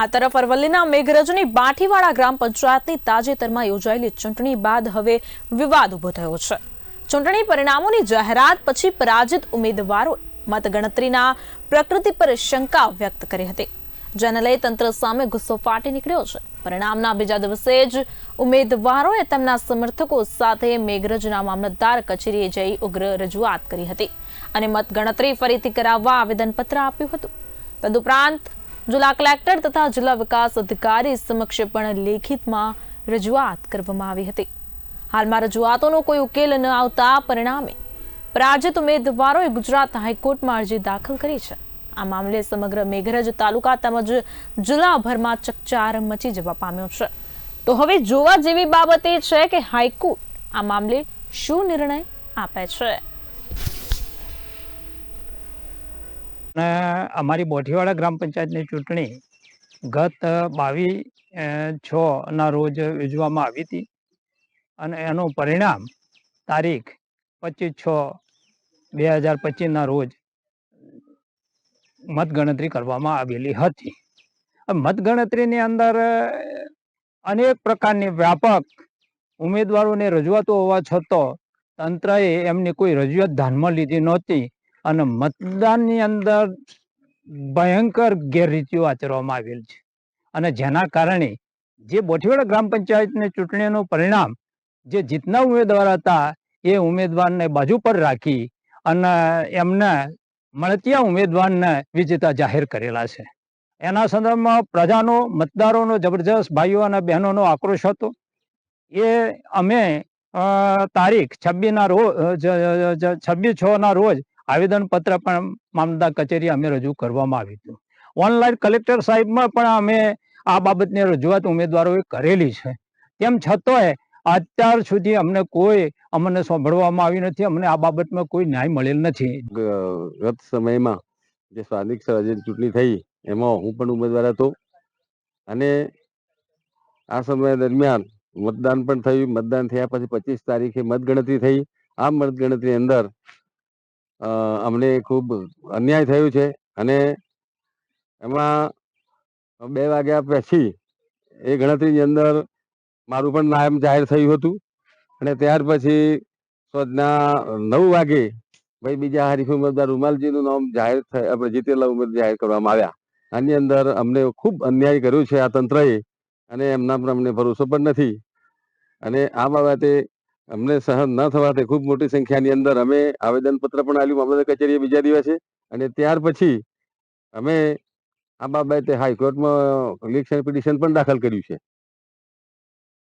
આ તરફ અરવલ્લીના મેઘરજની બાંઠીવાડા ગ્રામ પંચાયતની તાજેતરમાં યોજાયેલી ચૂંટણી બાદ હવે વિવાદ ઊભો થયો છે. ચૂંટણી પરિણામોની જાહેરાત પછી પરાજિત ઉમેદવારો મતગણતરીના પ્રકૃતિ પર શંકા વ્યક્ત કરી હતી. જેને લઈ તંત્ર સામે ગુસ્સો ફાટી નીકળ્યો છે. પરિણામના બીજા દિવસે જ ઉમેદવારોએ તેમના સમર્થકો સાથે મેઘરજના મામલતદાર કચેરીએ જઈ ઉગ્ર રજૂઆત કરી હતી અને મતગણતરી ફરીથી કરાવવા આવેદનપત્ર આપ્યું હતું. તદુપરાંત જિલ્લા કલેક્ટર તથા જિલ્લા વિકાસ અધિકારી સમક્ષ પણ લેખિતમાં રજૂઆત કરવામાં આવી હતી. હાલમાં રજૂઆતોનો કોઈ ઉકેલ ન આવતા પરિણામે પરાજિત ઉમેદવારોએ ગુજરાત હાઈકોર્ટમાં અરજી દાખલ કરી છે. આ મામલે સમગ્ર મેઘરજ તાલુકા તેમજ જિલ્લાભરમાં ચકચાર મચી જવા પામ્યો છે. તો હવે જોવા જેવી બાબત એ છે કે હાઈકોર્ટ આ મામલે શું નિર્ણય આપે છે? અને અમારી બોઠીવાડા ગ્રામ પંચાયતની ચૂંટણી ગત બાવીસ છ ના રોજ યોજવામાં આવી હતી. અને એનું પરિણામ તારીખ પચીસ છ બે હજાર પચીસના રોજ મતગણતરી કરવામાં આવેલી હતી. મતગણતરીની અંદર અનેક પ્રકારની વ્યાપક ઉમેદવારોને રજૂઆતો હોવા છતાં તંત્રએ એમની કોઈ રજૂઆત ધ્યાનમાં લીધી નહોતી. અને મતદાનની અંદર ભયંકર ગેરરીતિઓ આચરવામાં આવેલ છે. અને જેના કારણે જે બોઠીવાડા ગ્રામ પંચાયતની ચૂંટણીનું પરિણામ જે જીતના ઉમેદવાર હતા, એ ઉમેદવારને બાજુ પર રાખી અને એમને મળતિયા ઉમેદવારને વિજેતા જાહેર કરેલા છે. એના સંદર્ભમાં પ્રજાનો, મતદારોનો જબરજસ્ત ભાઈઓ અને બહેનોનો આક્રોશ હતો. એ અમે તારીખ છવ્વીસના રોજ છવ્વીસ છ ના રોજ આવેદનપત્ર પણ મામલતદાર કચેરી અમે રજૂ કરવામાં આવ્યું હતું. ઓનલાઈન કલેક્ટર સાહેબમાં પણ અમે આ બાબતની રજૂઆત ઉમેદવારોએ કરેલી છે. તેમ છતાંય અત્યાર સુધી અમને કોઈ અમને સાંભળવામાં આવ્યું નથી, અમને આ બાબતમાં કોઈ ન્યાય મળેલ નથી. ગત સમયમાં જે સ્થાનિક સ્વરાજ્યની ચૂંટણી થઈ, એમાં હું પણ ઉમેદવાર હતો. અને આ સમય દરમિયાન મતદાન પણ થયું. મતદાન થયા પછી પચીસ તારીખે મતગણતરી થઈ. આ મતગણતરી અંદર અમને ખૂબ અન્યાય થયું છે અને એમાં બે વાગ્યા પછી એ ગણતરીની અંદર મારું પણ નામ જાહેર થયું હતું અને ત્યાર પછી સોજના નવ વાગે ભાઈ બીજા હરીફ ઉમેદવાર રૂમાલજીનું નામ જાહેર આપણે જીતેલા ઉમેદવાર જાહેર કરવામાં આવ્યા. આની અંદર અમને ખૂબ અન્યાય કર્યો છે આ તંત્રએ અને એમના પર અમને ભરોસો પણ નથી. અને આ બાબતે અમને સહન ન થવાથી ખૂબ મોટી સંખ્યાની અંદર અમે આવેદનપત્ર પણ આપ્યું મામલતદાર કચેરીએ બીજા દિવસે. અને ત્યાર પછી અમે આ બાબતે હાઈકોર્ટમાં ઇલેક્શન પિટિશન પણ દાખલ કર્યું છે.